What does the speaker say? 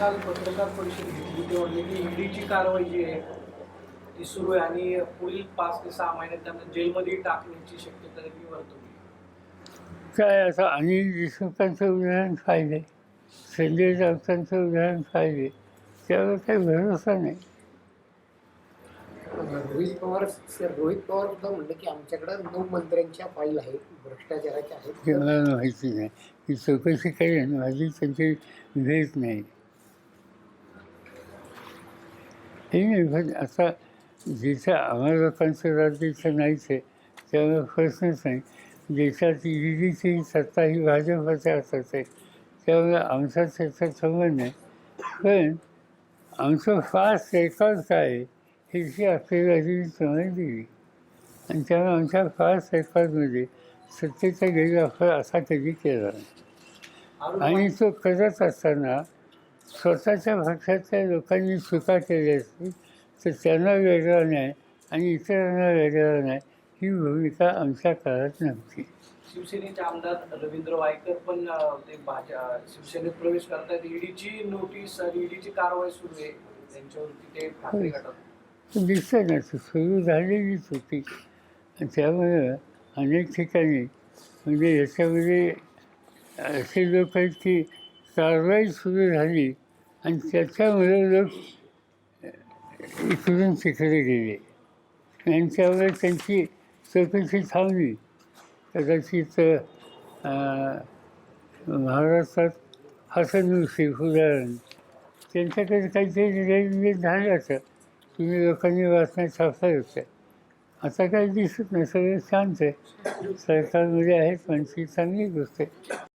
काल पत्रकार परिषद घेतली ते म्हणले की ईडीची कारवाई जी आहे ती सुरू आहे आणि पुढील पाच ते सहा महिन्यात त्यांना जेलमध्ये टाकण्याची शक्यता देखील वर्तवली. काय आता अनिल देशमुखांचं उदाहरण पाहिजे संजय राऊतांचं उदाहरण पाहिजे त्यावर काही भरोसा नाही. रोहित पवार सर रोहित पवार सुद्धा म्हणलं की आमच्याकडे नऊ मंत्र्यांच्या फाईल आहेत भ्रष्टाचाराच्या ते आहेत. मला माहिती नाही. की चौकशी करेन माझी त्यांची भेट नाही. हे नाही पण आता जिथं आम्हा लोकांचं राज्य इथं नाहीच आहे त्यामुळे प्रश्नच नाही देशात ईडीची सत्ता ही भाजपच्या हातात आहे त्यामुळे आमचा त्याचा संबंध नाही पण आमचं फास्ट रेकॉर्ड काय आहे हे जी आपल्याला प्रमाणे दिली आणि त्यामुळे आमच्या फास्ट रेकॉर्डमध्ये सत्तेचा गैरवापर असा कधी केला नाही आणि तो करत असताना स्वतःच्या पक्षातल्या लोकांनी चुका केल्या असतील तर त्यांना वेगळा नाही आणि इतरांना वेगळा नाही ही भूमिका आमच्या काळात नव्हती. शिवसेनेचे आमदार रवींद्र वायकर पण ते शिवसेनेत प्रवेश करतायत. ईडीची नोटीस आणि ईडीची कारवाई सुरू आहे. त्यांच्यावरती ते ठाकरे गटात. दिसतं ना सुरू झालेलीच होती. आणि त्यामुळं अनेक ठिकाणी म्हणजे याच्यामध्ये असे लोक आहेत की कारवाई सुरू झाली आणि त्याच्यामुळे लोक इकडून तिकडे गेले. आणि त्यांची चौकशी थांबली. कदाचित महाराष्ट्रात हसन शेख उदाहरण. त्यांच्याकडे काहीतरी रेल्वे झालं असं. तुम्ही लोकांनी वाचण्यात छापलं होतं. आता काही दिसत नाही. सगळं शांत आहे. सरकारमध्ये आहेत म्हणजे चांगली गोष्ट आहे.